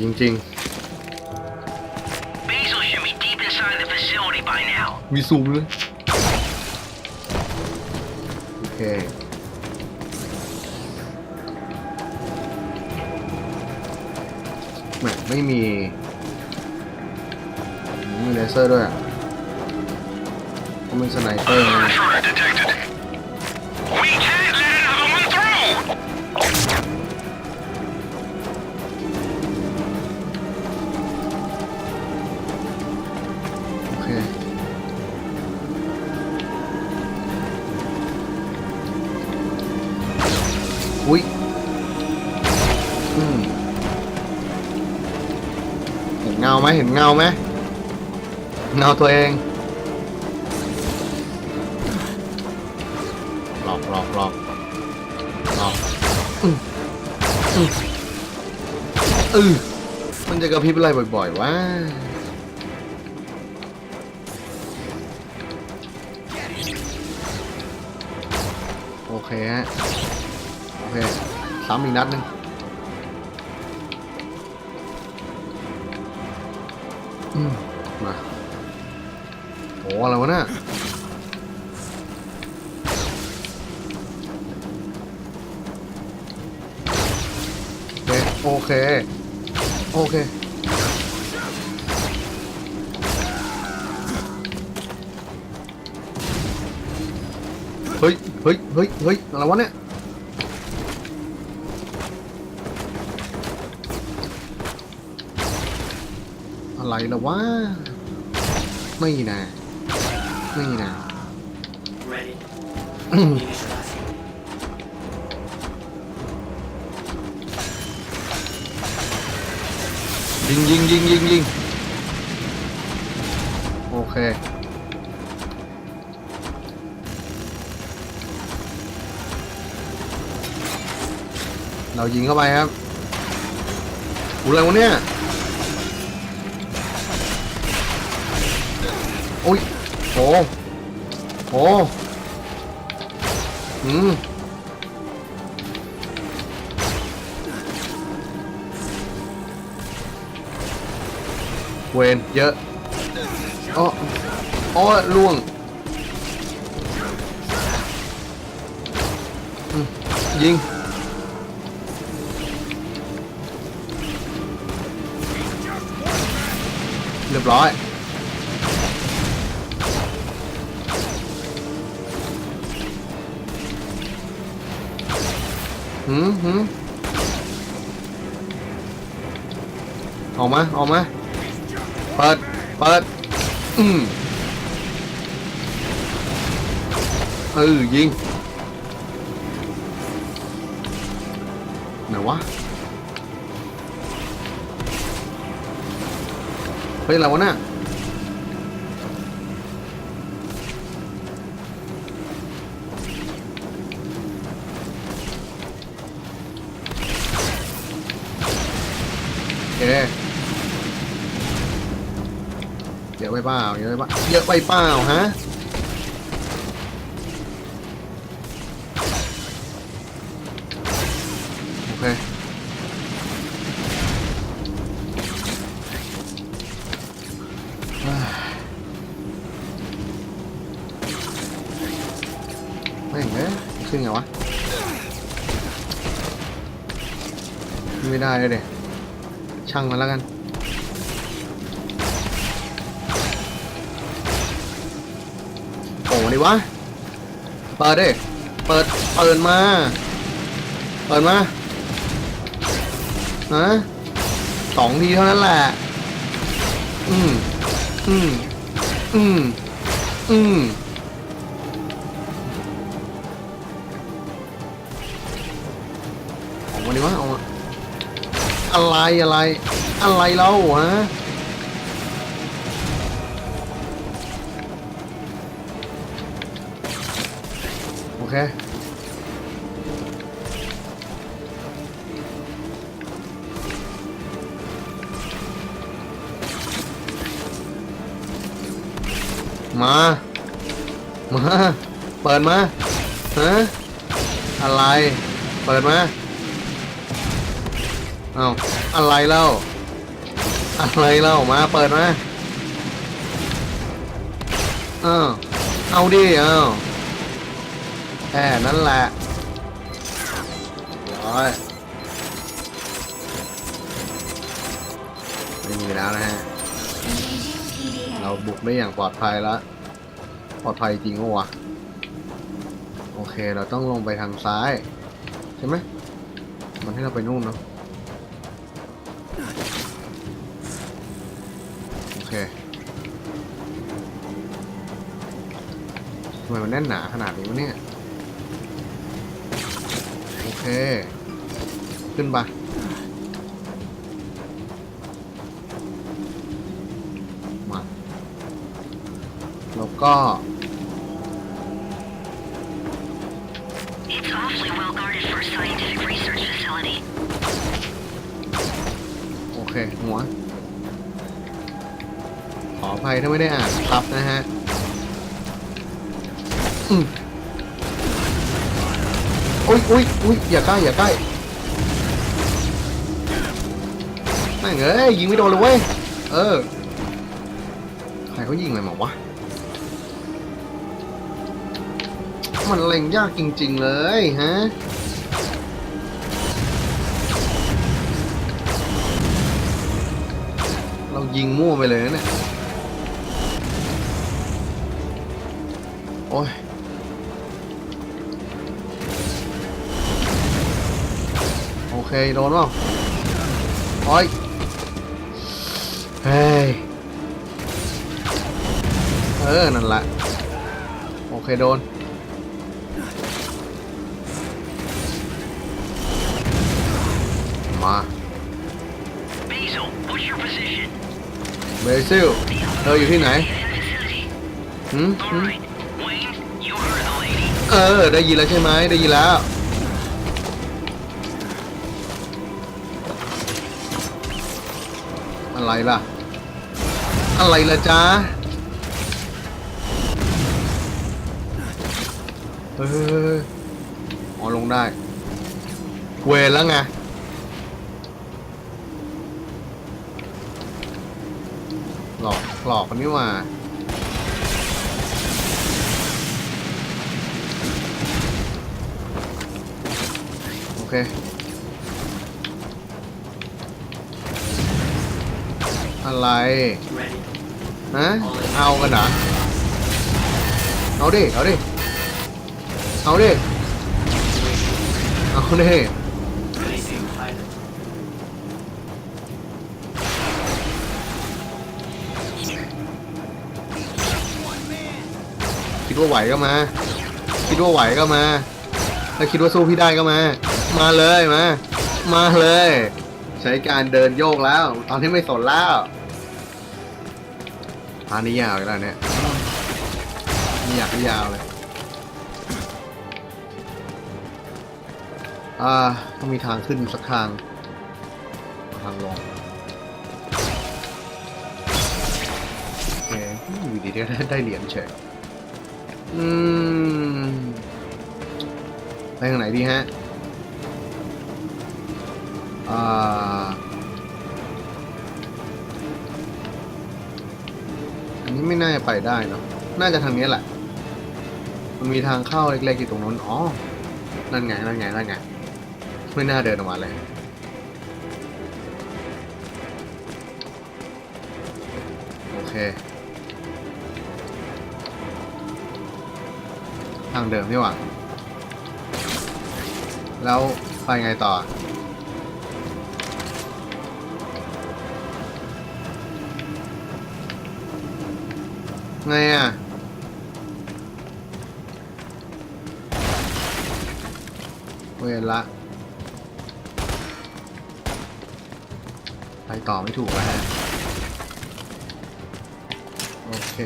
โอ้เหนื่อยจริง Basil should be deep inside the facility by now. ๆ มีซูมเลยโอเค แหมไม่มีไม่มีเลเซอร์ด้วยอะเขาเป็นสไนเปอร์ไง Threat detected. เห็นเงาไหมเห็นเงาไหมเงาตัวเอง หลอกหลอกหลอกหลอกอืมอืมอือมันจะกระพริบอะไรบ่อยๆวะโอเคฮะ โอเค ซ้ำอีกนัดหนึ่ง อืมมาโอ้อะไรวะเนี่ยโอเคโอเค โอเค เฮ้ย เฮ้ย เฮ้ย เฮ้ย อะไรวะเนี่ย อะไรล่ะวะ ไม่นะ ไม่นะ Ready. อืม Initializing. ยิงยิงยิงยิงยิงโอเคเรายิงเข้าไปครับอุ้ยอะไรวะเนี่ย อ้ยโอ้โหอืมเวนเยอะอ๋ออ๋อล่วง ยิง เรียบร้อย หืมหืมออกมา ออกมา เปิด เปิด อืมเออยิง ไหนวะ เฮ้ยอะไรวะน่ะ อะไปเปล่าเยอะไปเปล่าเยอะไปเปล่าฮะโอเคเฮ้ยแม่งเอ้ยขึ้นไงวะไม่ได้เลยเดช่างมันแล้วกัน ดิวะ เปิดดิ เปิด เปิดมา เปิดมาฮะสองทีเท่านั้นแหละ อืม อืม อืม อืมออกมาดิวะออกมาอะไรอะไร อะไรเล่าฮะ เค มา มา เปิดมาฮะอะไร เปิดมาเอาอะไรเล่า อะไรเล่า มา เปิดมาเอ้าเอาดิเอา แค่นั้นแหละร้อยไม่มีแล้วนะฮะ เราบุกได้อย่างปลอดภัยแล้ว ปลอดภัยจริงปะวะโอเค เราต้องลงไปทางซ้าย ใช่ไหม มันให้เราไปนู่นเนาะ โอเคทำไมมันแน่นหนาขนาดนี้วะเนี่ย เค ขึ้นไปมาแล้วก็ It's awfully well guarded for a scientific research facility. โอเค หัว ขออภัยถ้าไม่ได้อ่านครับนะฮะ อืม อุ้ยอุ้ยอุ้ยอย่าใกล้อย่าใกล้แม่งเอ้ยยิงไม่โดนเลยเว้ย เออ ใครเขายิงอะไรมาวะ มันเล็งยากจริง ๆ เลยฮะเรายิงมั่วไปเลยนะเนี่ย โอ้ย เคโดนเปล่าโอ้ยเฮ้ยเออ นั่นแหละ โอเค โดน มา Basil, what's your position? เบซิลเธออยู่ที่ไหน In the vicinity. หืมหืม Alright. Wayne, you heard the lady. เออ ได้ยินแล้วใช่ไหม ได้ยินแล้ว อะไรล่ะ อะไรล่ะจ๊ะเฮ้ยอ๋อลงได้ เวรแล้วไงหลอกหลอกกันนี่ว่าโอเค อะไรฮะเอากันเหรอเอาดิเอาดิเอาดิเอาดิคิดว่าไหวก็มา คิดว่าไหวก็มาถ้าคิดว่าสู้พี่ได้ก็มา มาเลยมา มาเลย ใช้การเดินโยกแล้ว ตอนที่ไม่สนแล้วพานี้ยาวอีกแล้วเนี่ยนี่อยากยาวเลยอ่าต้องมีทางขึ้นสักทาง ทางลงโอเคอยู่ดีๆได้ได้เหรียญเฉยอืมไปทางไหนดีฮะ อันนี้ไม่น่าจะไปได้เนอะน่าจะทางนี้แหละ มันมีทางเข้าเล็กๆอยู่ตรงนู้น อ๋อ นั่นไง นั่นไง นั่นไง ไม่น่าเดินออกมาเลยโอเค ทางเดิมนี่หว่า แล้วไปไงต่อ ไงอะ เวละ ไปต่อไม่ถูกแล้วฮะ โอเค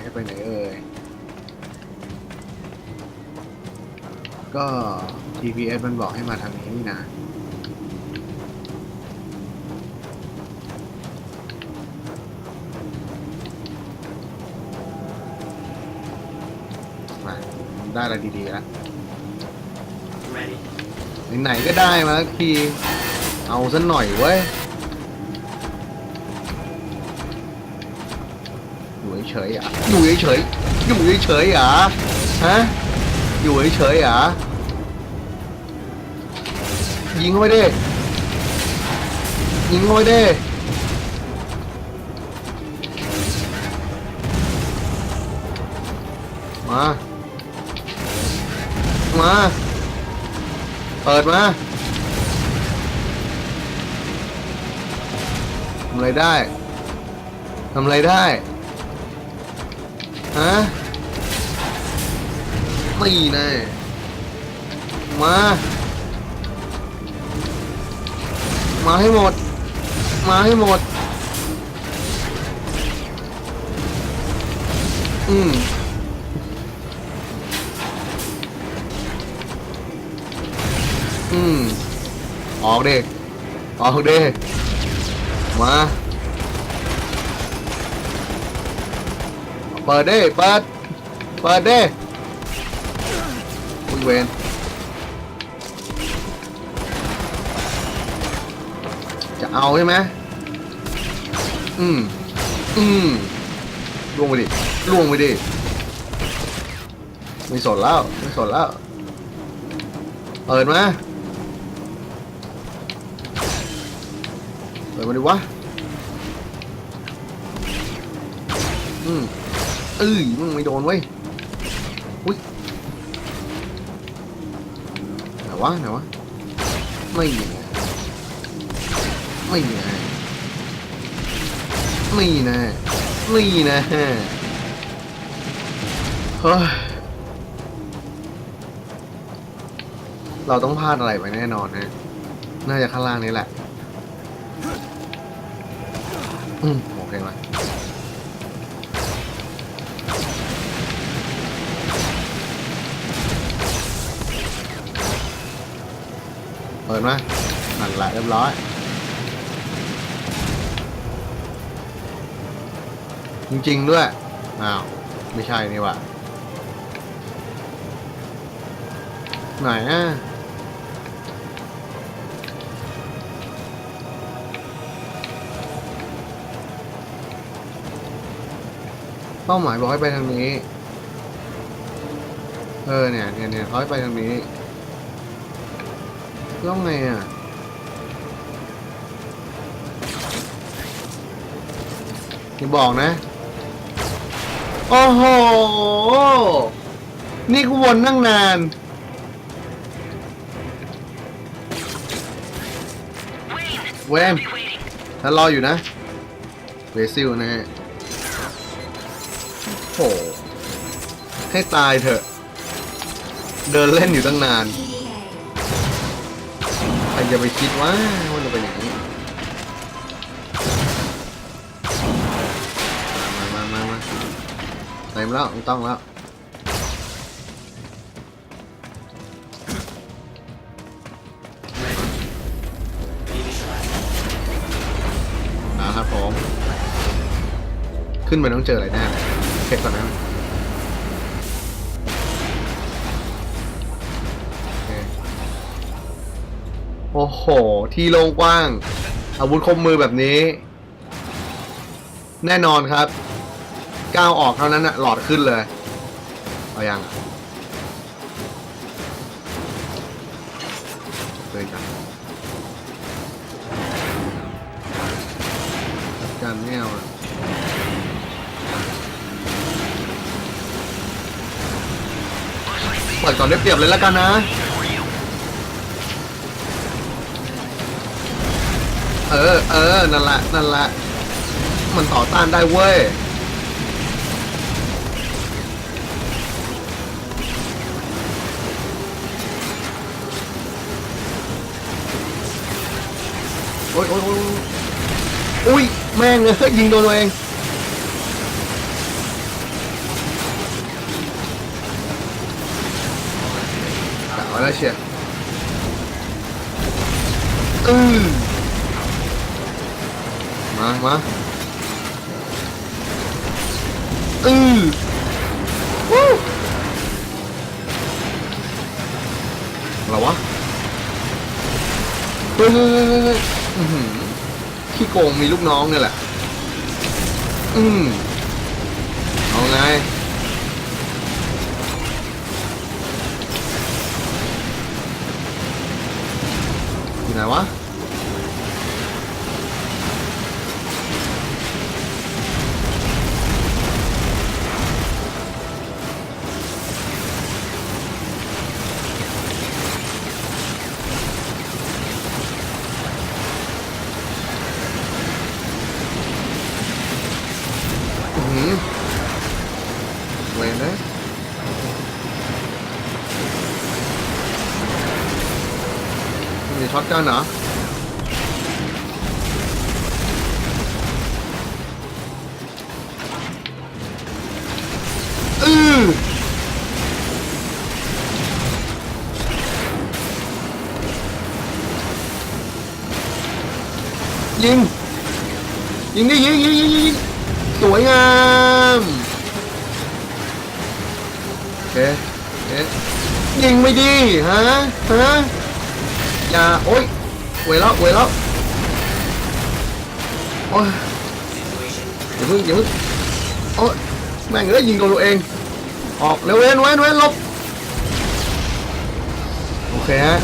ให้ไปไหนเอ่ย ก็ GPS มันบอกให้มาทางนี้นี่นะ ได้อะไรดีๆแล้วไหนๆก็ได้มาสักที เอาซะหน่อยเว้ยอยู่เฉยๆอะอยู่เฉยๆอยู่เฉยๆอะฮะอยู่เฉยๆอะยิงเข้าไปดิยิงเข้าไปดิมา มา เปิดมาทำอะไรได้ทำอะไรได้ ฮะ ไม่แน่มา มาให้หมด มาให้หมด อืม ออกเด็กออกเด็กมาเปิดเด้เปิดเปิดเด้คุณเวนจะเอาใช่ไหมอืม อืมล่วงไปดิล่วงไปดิไม่สนแล้วไม่สนแล้วเปิดมา เปิดมาดิวะ อืมเอ้ยมึงไม่โดนเว้ยอุ้ยไหนวะไหนวะ ไม่ไงไม่ไงไม่นะไม่นะเฮ้ยเราต้องพลาดอะไรไปแน่นอนฮะ น่าจะข้างล่างนี้แหละ อืมโอเคไหมเปิดมานั่นละเรียบร้อยจริง ๆ ด้วย อ้าว ไม่ใช่นี่ว่าไหนอะ เป้าหมายบอกให้ไปทางนี้ เออเนี่ยเนี่ยเนี่ยเขาให้ไปทางนี้แล้วไงอะนี่บอกนะ โอ้โห นี่กูวนนั่งนาน Wayne, เว้น I'll be waiting. ถ้ารออยู่นะ เวซิลนะฮะ โห ให้ตายเถอะ เดินเล่นอยู่ตั้งนานใครจะไปคิดว่าว่าจะเป็นอย่างนี้ มามามามาเต็มแล้วไม่ต้องแล้วนะครับผม ขึ้นไปต้องเจออะไรแน่ เลยเช็คก่อนนะโอ้โห ที่โล่งกว้าง อาวุธคมมือแบบนี้ แน่นอนครับ ก้าวออกเท่านั้นนะหลอดขึ้นเลย เอายังเลยกันจัดการไม่เอา ปิดก่อนได้เปรียบเลยแล้วกันนะ เออ เออ นั่นแหละนั่นแหละ มันต่อต้านได้เว้ยโอ้ย โอ้ยโอ้ยโอ้ยแม่งเลยยิงโดนตัวเอง กะไว้แล้วเชียร์อือมามาอือวู้อะไรวะเฮ้ยเฮ้ยเฮ้ยเฮ้ยอื้อหือขี้โกงมีลูกน้องเนี่ยแหละ อืมเอาไง ไหนวะ มีช็อตกันเหรออือยิง ยิงดิยิงสวยงามโอเคโอเคยิงไม่ดีฮะฮะ อย่าโอ๊ยเวยแล้วเวยแล้วโอ๊ยอย่าเพิ่งอย่าเพิ่งโอ๊ยแม่งเอ้ยยิงโดนตัวเอง ออกเร็วเว้นเว้นเว้นลบโอเคฮะ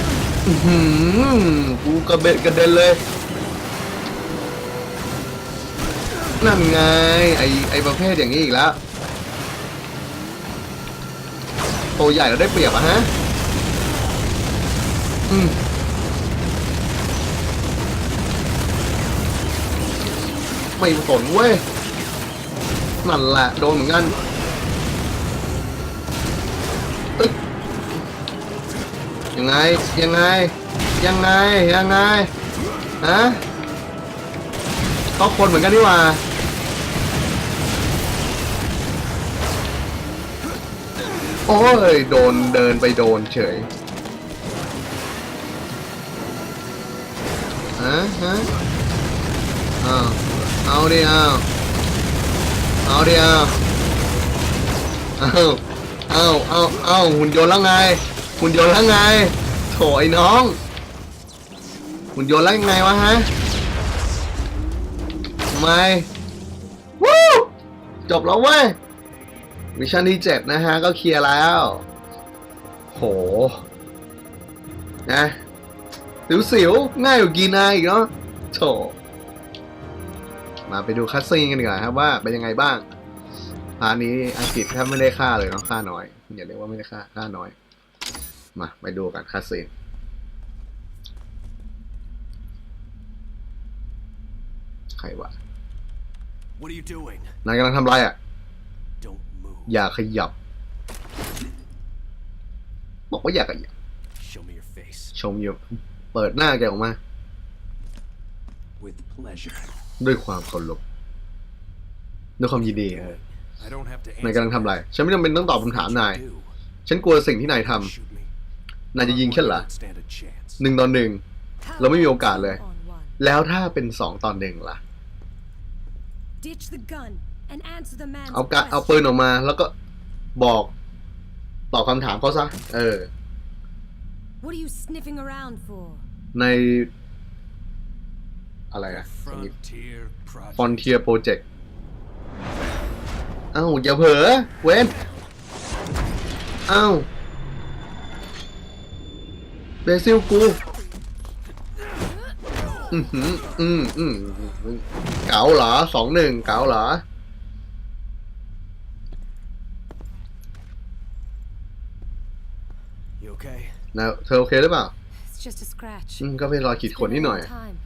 หือกูกระเบ็ดกระเด็นเลย นั่นไง ไอไอประเภทอย่างนี้อีกแล้วตัวใหญ่แล้วได้เปรียบอะฮะ อืม ไม่สนเว้ยนั่นแหละโดนเหมือนกันยังไงยังไง ยังไงยังไงฮะก็คนเหมือนกันนี่ว่าโอ้ยโดนเดินไปโดนเฉยฮะฮะอ้าว เอาดิเอาเอาดิเอาเอาเอาเอาเอาหุ่นยนต์แล้วไง หุ่นยนต์แล้วไงโถไอ้น้อง หุ่นยนต์แล้วยังไงวะฮะทำไมวู้จบแล้วเว้ยมิชชั่นที่เจ็ดนะฮะ ก็เคลียร์แล้ว โห นะสิวๆง่ายกว่ากีนาอีกเนาะโถ มาไปดูคัสซีนกันดีกว่าครับว่าเป็นยังไงบ้างพาร์ทนี้อังกฤษแทบไม่ได้ค่าเลยเนาะค่าน้อยอย่าเรียกว่าไม่ได้ค่าค่าน้อย มาไปดูกันคัสซีนใครวะ What are you doing? นายกำลังทำอะไรอะ Don't move. อย่าขยับ บอกว่าอย่าขยับ Show me your face. ชมอยู่ เปิดหน้าแกออกมา With pleasure. ด้วยความเคารพด้วยความยินดีเออ I don't have to นายกำลังทำอะไร ฉันไม่จำเป็นต้องตอบคำถามนาย Do. ฉันกลัวสิ่งที่นายท Shoot me. ำนายจะยิงฉันเหรอ Don't stand a chance. หนึ่งต่อหนึ่งเราไม่มีโอกาสเลย On one. แล้วถ้าเป็นสองต่อหนึ่งล่ะ Ditch the gun and answer the man's เอากะเอาปืนออกมา แล้วก็บอกตอบคำถามเขาซะ เออ What are you sniffing around for? ใน อะไรอะ Frontier project. ฟอนเทียโปรเจกต์เอ้าอย่าเผลอเว้นเอ้าเบซิลกูอือหืออืมอืมเก๋าเหรอสองหนึ่งเก๋าเหรอ You okay? นะเธอโอเคหรือเปล่า It's just a scratch. อืมก็เป็นรอยขีด It's ข่น been นิด a หน่อย long time.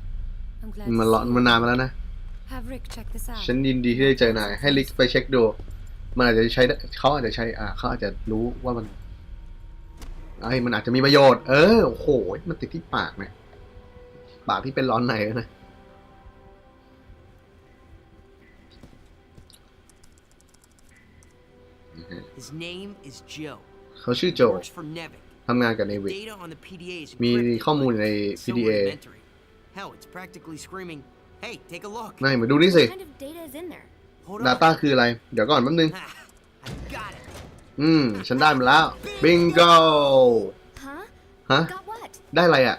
I'm glad มัน to รอ see มัน you. นานมาแล้วนะ Have Rick check this out. ฉันยินดีที่ได้เจอนาย ให้ลิกไปเช็คดู มันอาจจะใช้ได้เขาอาจจะใช้ อ่าเขาอาจจะรู้ว่ามันไอ้ยมันอาจจะมีประโยชน์ เออ โอ้โห มันติดที่ปากเนี่ย ปากที่เป็นร้อนในแล้วนะ His name is Joe. เขาชื่อโจ Works for Nevik. ทำงานกับเนวิ Data on the PDA is มี encrypted, ข้อมูลใน but so PDA rudimentary. Hell, it's practically screaming, "Hey, take a look." นายมาดูนี่สิ What kind of data is in there? Hold Data on. คืออะไร เดี๋ยวก่อนแป๊บนึง Ha, I got it. อืม ฉันได้มาแล้ว บิงโก Huh? ฮะ Got what? ได้อะไรอะ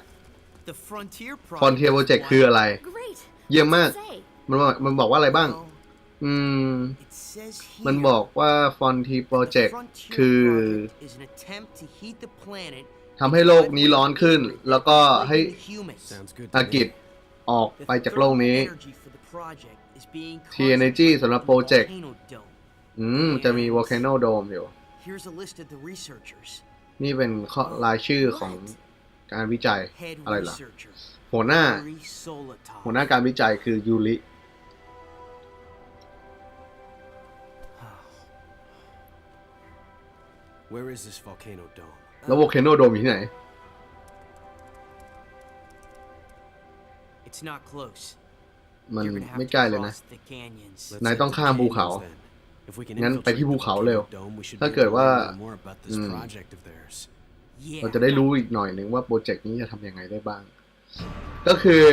The Frontier Project. Frontier Project is คือ one. อะไร Great. เยี่ยมมาก Say, มันบอกมันบอกว่าอะไรบ้าง Well, อืม it says here, มันบอกว่า Frontier the Project Frontier คือ Project is an attempt to heat the planet ทำให้โลกนี้ร้อนขึ้น แล้วก็ให้ the humans. Sounds good อา to กิจ me. ออก The ไปจากโลก thermal นี้ energy for the project is being TNG concentrated สำหรับ in the โปรเจกต์ volcano dome. อืม จะมี Volcano Dome อยู่ Here's a list of the researchers. นี่เป็นข้อรายชื่อของการวิจัย Head อะไรล่ะ researchers. หัวหน้า Yuri Solotov. หัวหน้าการวิจัยคือยูริ Where is this volcano dome? แล้ว Volcano Dome อยู่ที่ไหน It's not close. มัน You're gonna have ไม่ to ใกล้เลยนะ cross the canyons. Let's นาย head ต้อง to ข้าม the ภูเขา canyons then. If we can งั้นไปที่ infiltrate ภู the เขาเร็ว volcano dome, we should ถ้า be เกิด able to ว่า learn more about this อืม project of theirs. Yeah. เราจะได้รู้อีกหน่อยหนึ่งว่าโปรเจกต์นี้จะทำยังไงได้บ้าง ก็คือ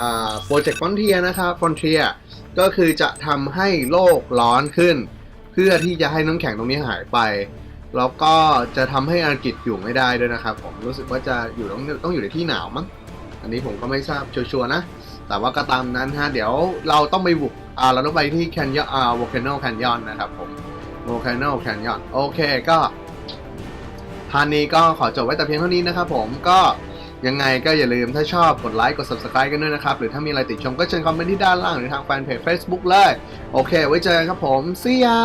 อ่าโปรเจกต์ฟอนเทียนะครับฟอนเทียก็คือจะทำให้โลกร้อนขึ้น เพื่อที่จะให้น้ำแข็งตรงนี้หายไป แล้วก็จะทำให้อังกฤษอยู่ไม่ได้ด้วยนะครับ ผมรู้สึกว่าจะอยู่ต้องต้องอยู่ในที่หนาวมั้งอันนี้ผมก็ไม่ทราบชัวร์นะ แต่ว่าก็ตามนั้นฮะเดี๋ยวเราต้องไปบุกอ่าเราต้องไปที่แคนยอนอ่า volcano canyon นะครับผม volcano canyon โอเคก็พาร์ทนี้ก็ขอจบไว้แต่เพียงเท่านี้นะครับผมก็ยังไงก็อย่าลืมถ้าชอบกดไลค์กด subscribe กันด้วยนะครับ หรือถ้ามีอะไรติดชมก็เชิญคอมเมนต์ที่ด้านล่างหรือทางแฟนเพจ Facebook เลย โอเค ไว้เจอกันครับผม see ya